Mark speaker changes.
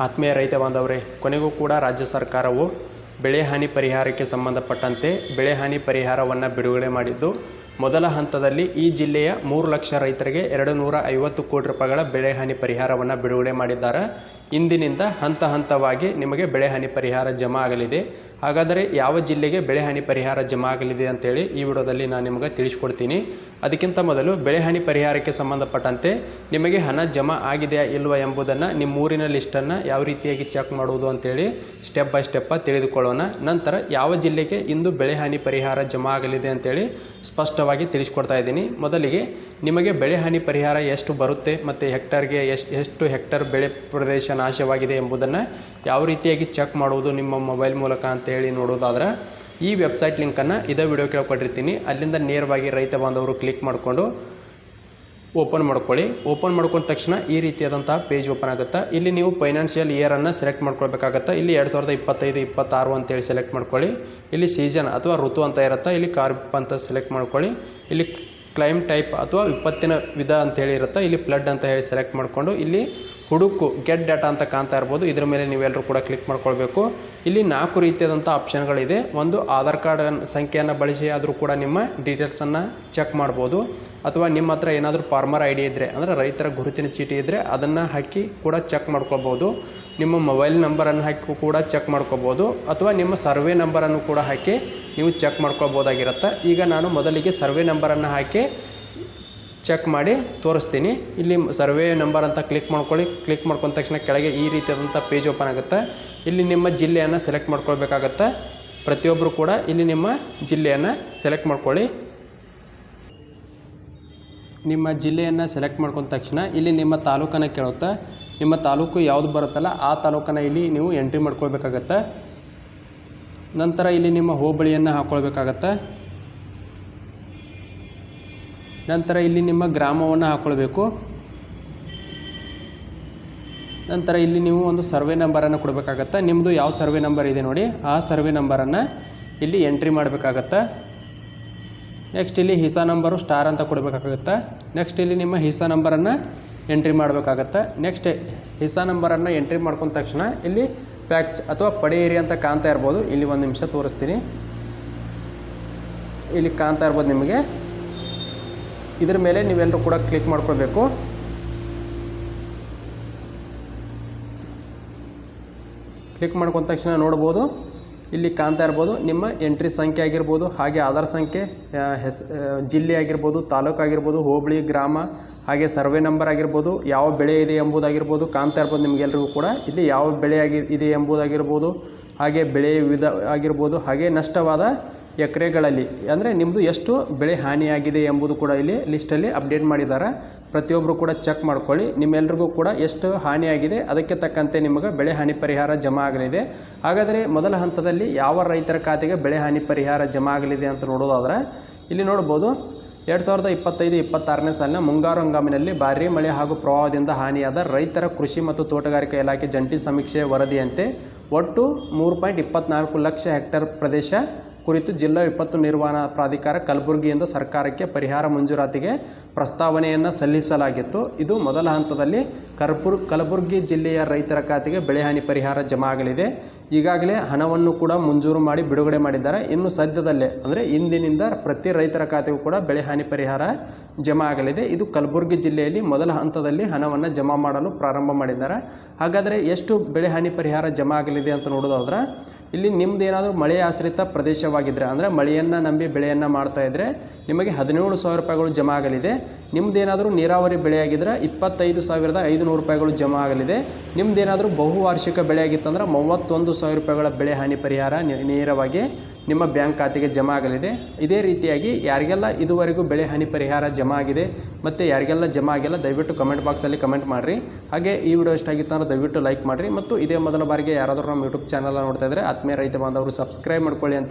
Speaker 1: ಆತ್ಮೀಯ ರೈತ ಬಾಂಧವರೇ ಕೊನೆಗೂ ಕೂಡ ರಾಜ್ಯ ಸರ್ಕಾರವು ಬೆಳೆ ಹಾನಿ ಪರಿಹಾರಕ್ಕೆ ಸಂಬಂಧಪಟ್ಟಂತೆ ಬೆಳೆ ಹಾನಿ ಪರಿಹಾರವನ್ನು ಬಿಡುಗಡೆ ಮಾಡಿದ್ದು, ಮೊದಲ ಹಂತದಲ್ಲಿ ಈ ಜಿಲ್ಲೆಯ ಮೂರು ಲಕ್ಷ ರೈತರಿಗೆ ಎರಡು ನೂರ ಐವತ್ತು ಕೋಟಿ ರೂಪಾಯಿಗಳ ಬೆಳೆ ಹಾನಿ ಪರಿಹಾರವನ್ನು ಬಿಡುಗಡೆ ಮಾಡಿದ್ದಾರೆ. ಇಂದಿನಿಂದ ಹಂತ ಹಂತವಾಗಿ ನಿಮಗೆ ಬೆಳೆ ಹಾನಿ ಪರಿಹಾರ ಜಮಾ ಆಗಲಿದೆ. ಹಾಗಾದರೆ ಯಾವ ಜಿಲ್ಲೆಗೆ ಬೆಳೆ ಹಾನಿ ಪರಿಹಾರ ಜಮಾ ಆಗಲಿದೆ ಅಂತೇಳಿ ಈ ವಿಡಿಯೋದಲ್ಲಿ ನಾನು ನಿಮಗೆ ತಿಳಿಸ್ಕೊಡ್ತೀನಿ. ಅದಕ್ಕಿಂತ ಮೊದಲು ಬೆಳೆ ಹಾನಿ ಪರಿಹಾರಕ್ಕೆ ಸಂಬಂಧಪಟ್ಟಂತೆ ನಿಮಗೆ ಹಣ ಜಮಾ ಆಗಿದೆಯಾ ಇಲ್ವಾ ಎಂಬುದನ್ನು ನಿಮ್ಮ ಊರಿನ ಲಿಸ್ಟನ್ನು ಯಾವ ರೀತಿಯಾಗಿ ಚೆಕ್ ಮಾಡುವುದು ಅಂತೇಳಿ ಸ್ಟೆಪ್ ಬೈ ಸ್ಟೆಪ್ಪ ತಿಳಿದುಕೊಳ್ಳೋಣ. ನಂತರ ಯಾವ ಜಿಲ್ಲೆಗೆ ಇಂದು ಬೆಳೆಹಾನಿ ಪರಿಹಾರ ಜಮಾ ಆಗಲಿದೆ ಅಂತೇಳಿ ಸ್ಪಷ್ಟವಾಗಿ ತಿಳಿಸ್ಕೊಡ್ತಾ ಇದ್ದೀನಿ. ಮೊದಲಿಗೆ ನಿಮಗೆ ಬೆಳೆ ಹಾನಿ ಪರಿಹಾರ ಎಷ್ಟು ಬರುತ್ತೆ ಮತ್ತು ಹೆಕ್ಟರ್ಗೆ ಎಷ್ಟು ಎಷ್ಟು ಹೆಕ್ಟರ್ ಬೆಳೆ ಪ್ರದೇಶ ನಾಶವಾಗಿದೆ ಎಂಬುದನ್ನು ಯಾವ ರೀತಿಯಾಗಿ ಚೆಕ್ ಮಾಡುವುದು ನಿಮ್ಮ ಮೊಬೈಲ್ ಮೂಲಕ ಅಂತೇಳಿ ನೋಡೋದಾದ್ರೆ ಈ ವೆಬ್ಸೈಟ್ ಲಿಂಕನ್ನು ಇದೇ ವಿಡಿಯೋ ಕೆಳಗೆ ಅಲ್ಲಿಂದ ನೇರವಾಗಿ ರೈತ ಬಾಂಧವರು ಕ್ಲಿಕ್ ಮಾಡಿಕೊಂಡು ಓಪನ್ ಮಾಡ್ಕೊಳ್ಳಿ. ಓಪನ್ ಮಾಡ್ಕೊಂಡ ತಕ್ಷಣ ಈ ರೀತಿಯಾದಂತಹ ಪೇಜ್ ಓಪನ್ ಆಗುತ್ತೆ. ಇಲ್ಲಿ ನೀವು ಫೈನಾನ್ಷಿಯಲ್ ಇಯರನ್ನು ಸೆಲೆಕ್ಟ್ ಮಾಡ್ಕೊಳ್ಬೇಕಾಗತ್ತೆ. ಇಲ್ಲಿ ಎರಡು ಸಾವಿರದ ಇಪ್ಪತ್ತೈದು, ಇಪ್ಪತ್ತಾರು ಅಂತೇಳಿ ಸೆಲೆಕ್ಟ್ ಮಾಡ್ಕೊಳ್ಳಿ. ಇಲ್ಲಿ ಸೀಸನ್ ಅಥವಾ ಋತು ಅಂತ ಇರುತ್ತೆ. ಇಲ್ಲಿ ಕಾರ್ಪ್ ಅಂತ ಸೆಲೆಕ್ಟ್ ಮಾಡ್ಕೊಳ್ಳಿ. ಇಲ್ಲಿ ಕ್ಲೈಮ್ ಟೈಪ್ ಅಥವಾ ವಿಪತ್ತಿನ ವಿಧ ಅಂತೇಳಿ ಇರುತ್ತೆ, ಇಲ್ಲಿ ಫ್ಲಡ್ ಅಂತ ಹೇಳಿ ಸೆಲೆಕ್ಟ್ ಮಾಡಿಕೊಂಡು ಇಲ್ಲಿ ಹುಡುಕು, ಗೆಟ್ ಡಾಟಾ ಅಂತ ಕಾಣ್ತಾ ಇರ್ಬೋದು. ಇದ್ರ ಮೇಲೆ ನೀವೆಲ್ಲರೂ ಕೂಡ ಕ್ಲಿಕ್ ಮಾಡ್ಕೊಳ್ಬೇಕು. ಇಲ್ಲಿ ನಾಲ್ಕು ರೀತಿಯಾದಂಥ ಆಪ್ಷನ್ಗಳಿದೆ. ಒಂದು ಆಧಾರ್ ಕಾರ್ಡ್ ಸಂಖ್ಯೆಯನ್ನು ಬಳಸಿ ಆದರೂ ಕೂಡ ನಿಮ್ಮ ಡೀಟೇಲ್ಸನ್ನು ಚೆಕ್ ಮಾಡ್ಬೋದು. ಅಥವಾ ನಿಮ್ಮ ಹತ್ರ ಏನಾದರೂ ಫಾರ್ಮರ್ ಐ ಡಿ ಇದ್ದರೆ ಅಂದರೆ ರೈತರ ಗುರುತಿನ ಚೀಟಿ ಇದ್ದರೆ ಅದನ್ನು ಹಾಕಿ ಕೂಡ ಚೆಕ್ ಮಾಡ್ಕೊಬೋದು ನಿಮ್ಮ ಮೊಬೈಲ್ ನಂಬರನ್ನು ಹಾಕಿ ಕೂಡ ಚೆಕ್ ಮಾಡ್ಕೋಬೋದು ಅಥವಾ ನಿಮ್ಮ ಸರ್ವೆ ನಂಬರನ್ನು ಕೂಡ ಹಾಕಿ ನೀವು ಚೆಕ್ ಮಾಡ್ಕೊಳ್ಬೋದಾಗಿರುತ್ತೆ. ಈಗ ನಾನು ಮೊದಲಿಗೆ ಸರ್ವೆ ನಂಬರನ್ನು ಹಾಕಿ ಚೆಕ್ ಮಾಡಿ ತೋರಿಸ್ತೀನಿ. ಇಲ್ಲಿ ಸರ್ವೆ ನಂಬರ್ ಅಂತ ಕ್ಲಿಕ್ ಮಾಡ್ಕೊಳ್ಳಿ. ಕ್ಲಿಕ್ ಮಾಡ್ಕೊಂಡ ತಕ್ಷಣ ಕೆಳಗೆ ಈ ರೀತಿಯಾದಂಥ ಪೇಜ್ ಓಪನ್ ಆಗುತ್ತೆ. ಇಲ್ಲಿ ನಿಮ್ಮ ಜಿಲ್ಲೆಯನ್ನು ಸೆಲೆಕ್ಟ್ ಮಾಡ್ಕೊಳ್ಬೇಕಾಗತ್ತೆ. ಪ್ರತಿಯೊಬ್ಬರು ಕೂಡ ಇಲ್ಲಿ ನಿಮ್ಮ ಜಿಲ್ಲೆಯನ್ನು ಸೆಲೆಕ್ಟ್ ಮಾಡ್ಕೊಳ್ಳಿ. ನಿಮ್ಮ ಜಿಲ್ಲೆಯನ್ನು ಸೆಲೆಕ್ಟ್ ಮಾಡ್ಕೊಂಡ ತಕ್ಷಣ ಇಲ್ಲಿ ನಿಮ್ಮ ತಾಲೂಕನ್ನು ಕೇಳುತ್ತೆ. ನಿಮ್ಮ ತಾಲೂಕು ಯಾವುದು ಬರುತ್ತಲ್ಲ ಆ ತಾಲೂಕನ್ನು ಇಲ್ಲಿ ನೀವು ಎಂಟ್ರಿ ಮಾಡ್ಕೊಳ್ಬೇಕಾಗತ್ತೆ. ನಂತರ ಇಲ್ಲಿ ನಿಮ್ಮ ಹೋಬಳಿಯನ್ನು ಹಾಕ್ಕೊಳ್ಬೇಕಾಗತ್ತೆ ನಂತರ ಇಲ್ಲಿ ನಿಮ್ಮ ಗ್ರಾಮವನ್ನು ಹಾಕ್ಕೊಳ್ಬೇಕು ನಂತರ ಇಲ್ಲಿ ನೀವು ಒಂದು ಸರ್ವೆ ನಂಬರನ್ನು ಕೊಡಬೇಕಾಗತ್ತೆ. ನಿಮ್ಮದು ಯಾವ ಸರ್ವೆ ನಂಬರ್ ಇದೆ ನೋಡಿ. ಆ ಸರ್ವೆ ನಂಬರನ್ನು ಇಲ್ಲಿ ಎಂಟ್ರಿ ಮಾಡಬೇಕಾಗತ್ತೆ. ನೆಕ್ಸ್ಟ್ ಇಲ್ಲಿ ಹಿಸಾ ನಂಬರು ಸ್ಟಾರ್ ಅಂತ ಕೊಡಬೇಕಾಗತ್ತೆ. ನೆಕ್ಸ್ಟ್ ಇಲ್ಲಿ ನಿಮ್ಮ ಹಿಸಾ ನಂಬರನ್ನು ಎಂಟ್ರಿ ಮಾಡಬೇಕಾಗತ್ತೆ. ನೆಕ್ಸ್ಟ್ ಹಿಸಾ ನಂಬರನ್ನು ಎಂಟ್ರಿ ಮಾಡ್ಕೊಂಡ ತಕ್ಷಣ ಇಲ್ಲಿ ಪ್ಯಾಕ್ಸ್ ಅಥವಾ ಪಡೆಯಿರಿ ಅಂತ ಕಾಣ್ತಾ ಇರ್ಬೋದು. ಇಲ್ಲಿ ಒಂದು ನಿಮಿಷ ತೋರಿಸ್ತೀನಿ. ಇಲ್ಲಿ ಕಾಣ್ತಾ ಇರ್ಬೋದು ನಿಮಗೆ. ಇದ್ರ ಮೇಲೆ ನೀವೆಲ್ಲರೂ ಕೂಡ ಕ್ಲಿಕ್ ಮಾಡ್ಕೊಳ್ಬೇಕು. ಕ್ಲಿಕ್ ಮಾಡ್ಕೊಂಡ ತಕ್ಷಣ ನೋಡ್ಬೋದು. ಇಲ್ಲಿ ಕಾಣ್ತಾ ಇರ್ಬೋದು, ನಿಮ್ಮ ಎಂಟ್ರಿ ಸಂಖ್ಯೆ ಆಗಿರ್ಬೋದು, ಹಾಗೆ ಆಧಾರ್ ಸಂಖ್ಯೆ ಹೆಸ್ ಜಿಲ್ಲೆ ಆಗಿರ್ಬೋದು, ತಾಲೂಕು ಆಗಿರ್ಬೋದು, ಹೋಬಳಿ, ಗ್ರಾಮ, ಹಾಗೆ ಸರ್ವೆ ನಂಬರ್ ಆಗಿರ್ಬೋದು, ಯಾವ ಬೆಳೆ ಇದೆ ಎಂಬುದಾಗಿರ್ಬೋದು ಕಾಣ್ತಾ ಇರ್ಬೋದು ನಿಮಗೆಲ್ರಿಗೂ ಕೂಡ. ಇಲ್ಲಿ ಯಾವ ಬೆಳೆ ಆಗಿ, ಇದೆ ಎಂಬುದಾಗಿರ್ಬೋದು, ಹಾಗೆ ಬೆಳೆ ವಿಧ ಆಗಿರ್ಬೋದು, ಹಾಗೆ ನಷ್ಟವಾದ ಎಕರೆಗಳಲ್ಲಿ. ಅಂದರೆ ನಿಮ್ಮದು ಎಷ್ಟು ಬೆಳೆ ಹಾನಿಯಾಗಿದೆ ಎಂಬುದು ಕೂಡ ಇಲ್ಲಿ ಲಿಸ್ಟಲ್ಲಿ ಅಪ್ಡೇಟ್ ಮಾಡಿದ್ದಾರೆ ಪ್ರತಿಯೊಬ್ಬರು ಕೂಡ ಚೆಕ್ ಮಾಡ್ಕೊಳ್ಳಿ. ನಿಮ್ಮೆಲ್ರಿಗೂ ಕೂಡ ಎಷ್ಟು ಹಾನಿಯಾಗಿದೆ, ಅದಕ್ಕೆ ತಕ್ಕಂತೆ ನಿಮಗೆ ಬೆಳೆ ಹಾನಿ ಪರಿಹಾರ ಜಮಾ ಆಗಲಿದೆ. ಹಾಗಾದರೆ ಮೊದಲ ಹಂತದಲ್ಲಿ ಯಾವ ರೈತರ ಖಾತೆಗೆ ಬೆಳೆ ಹಾನಿ ಪರಿಹಾರ ಜಮಾ ಆಗಲಿದೆ ಅಂತ ನೋಡೋದಾದ್ರೆ, ಇಲ್ಲಿ ನೋಡ್ಬೋದು, ಎರಡು ಸಾವಿರದ ಇಪ್ಪತ್ತೈದು, ಇಪ್ಪತ್ತಾರನೇ ಸಾಲಿನ ಮುಂಗಾರು ಹಂಗಾಮಿನಲ್ಲಿ ಭಾರೀ ಮಳೆ ಹಾಗೂ ಪ್ರವಾಹದಿಂದ ಹಾನಿಯಾದ ರೈತರ ಕೃಷಿ ಮತ್ತು ತೋಟಗಾರಿಕಾ ಇಲಾಖೆ ಜಂಟಿ ಸಮೀಕ್ಷೆ ವರದಿಯಂತೆ ಒಟ್ಟು ಮೂರು ಪಾಯಿಂಟ್ ಇಪ್ಪತ್ನಾಲ್ಕು ಲಕ್ಷ ಹೆಕ್ಟೇರ್ ಪ್ರದೇಶ ಕುರಿತು ಜಿಲ್ಲಾ ವಿಪತ್ತು ನಿರ್ವಹಣಾ ಪ್ರಾಧಿಕಾರ ಕಲಬುರಗಿಯಿಂದ ಸರ್ಕಾರಕ್ಕೆ ಪರಿಹಾರ ಮಂಜೂರಾತಿಗೆ ಪ್ರಸ್ತಾವನೆಯನ್ನು ಸಲ್ಲಿಸಲಾಗಿತ್ತು. ಇದು ಮೊದಲ ಹಂತದಲ್ಲಿ ಕರ್ಪುರ್, ಕಲಬುರಗಿ ಜಿಲ್ಲೆಯ ರೈತರ ಖಾತೆಗೆ ಬೆಳೆಹಾನಿ ಪರಿಹಾರ ಜಮಾ ಆಗಲಿದೆ. ಈಗಾಗಲೇ ಹಣವನ್ನು ಕೂಡ ಮಂಜೂರು ಮಾಡಿ ಬಿಡುಗಡೆ ಮಾಡಿದ್ದಾರೆ. ಇನ್ನು ಸದ್ಯದಲ್ಲೇ, ಅಂದರೆ ಇಂದಿನಿಂದ ಪ್ರತಿ ರೈತರ ಖಾತೆಗೂ ಕೂಡ ಬೆಳೆಹಾನಿ ಪರಿಹಾರ ಜಮಾ ಆಗಲಿದೆ. ಇದು ಕಲಬುರಗಿ ಜಿಲ್ಲೆಯಲ್ಲಿ ಮೊದಲ ಹಂತದಲ್ಲಿ ಹಣವನ್ನು ಜಮಾ ಮಾಡಲು ಪ್ರಾರಂಭ ಮಾಡಿದ್ದಾರೆ. ಹಾಗಾದರೆ ಎಷ್ಟು ಬೆಳೆಹಾನಿ ಪರಿಹಾರ ಜಮಾ ಆಗಲಿದೆ ಅಂತ ನೋಡೋದಾದ್ರೆ, ಇಲ್ಲಿ ನಿಮ್ದು ಏನಾದರೂ ಮಳೆ ಆಶ್ರಿತ ಪ್ರದೇಶವಾಗಿದ್ದರೆ ಅಂದರೆ ಮಳೆಯನ್ನು ನಂಬಿ ಬೆಳೆಯನ್ನು ಮಾಡ್ತಾ ಇದ್ದರೆ ನಿಮಗೆ ಹದಿನೇಳು ಸಾವಿರ ರೂಪಾಯಿಗಳು ಜಮಾ ಆಗಲಿದೆ. ನಿಮ್ಮದೇನಾದರೂ ನೀರಾವರಿ ಬೆಳೆಯಾಗಿದ್ದರೆ ಇಪ್ಪತ್ತೈದು ಸಾವಿರದ ಐದುನೂರು ರೂಪಾಯಿಗಳು ಜಮಾ ಆಗಲಿದೆ. ನಿಮ್ಮದೇನಾದರೂ ಬಹುವಾರ್ಷಿಕ ಬೆಳೆ ಆಗಿತ್ತಂದ್ರೆ ಮೂವತ್ತೊಂದು ಸಾವಿರ ರೂಪಾಯಿಗಳ ಬೆಳೆ ಹಾನಿ ಪರಿಹಾರ ನೇರವಾಗಿ ನಿಮ್ಮ ಬ್ಯಾಂಕ್ ಖಾತೆಗೆ ಜಮಾ ಆಗಲಿದೆ. ಇದೇ ರೀತಿಯಾಗಿ ಯಾರಿಗೆಲ್ಲ ಇದುವರೆಗೂ ಬೆಳೆ ಹಾನಿ ಪರಿಹಾರ ಜಮಾ ಆಗಿದೆ ಮತ್ತು ಯಾರಿಗೆಲ್ಲ ಜಮಾ ಆಗಿಲ್ಲ, ದಯವಿಟ್ಟು ಕಮೆಂಟ್ ಬಾಕ್ಸಲ್ಲಿ ಕಮೆಂಟ್ ಮಾಡಿರಿ. ಹಾಗೆ ಈ ವಿಡಿಯೋ ಇಷ್ಟ ಆಗಿತ್ತು ದಯವಿಟ್ಟು ಲೈಕ್ ಮಾಡಿರಿ. ಮತ್ತು ಇದೇ ಮೊದಲ ಬಾರಿಗೆ ಯಾರಾದರೂ ನಮ್ಮ ಯೂಟ್ಯೂಬ್ ಚಾನಲ್ ನೋಡ್ತಾ ಇದ್ದರೆ ಆತ್ಮೀಯ ರೈತ ಬಾಂಧವರು ಸಬ್ಸ್ಕ್ರೈಬ್ ಮಾಡ್ಕೊಳ್ಳಿ ಅಂತ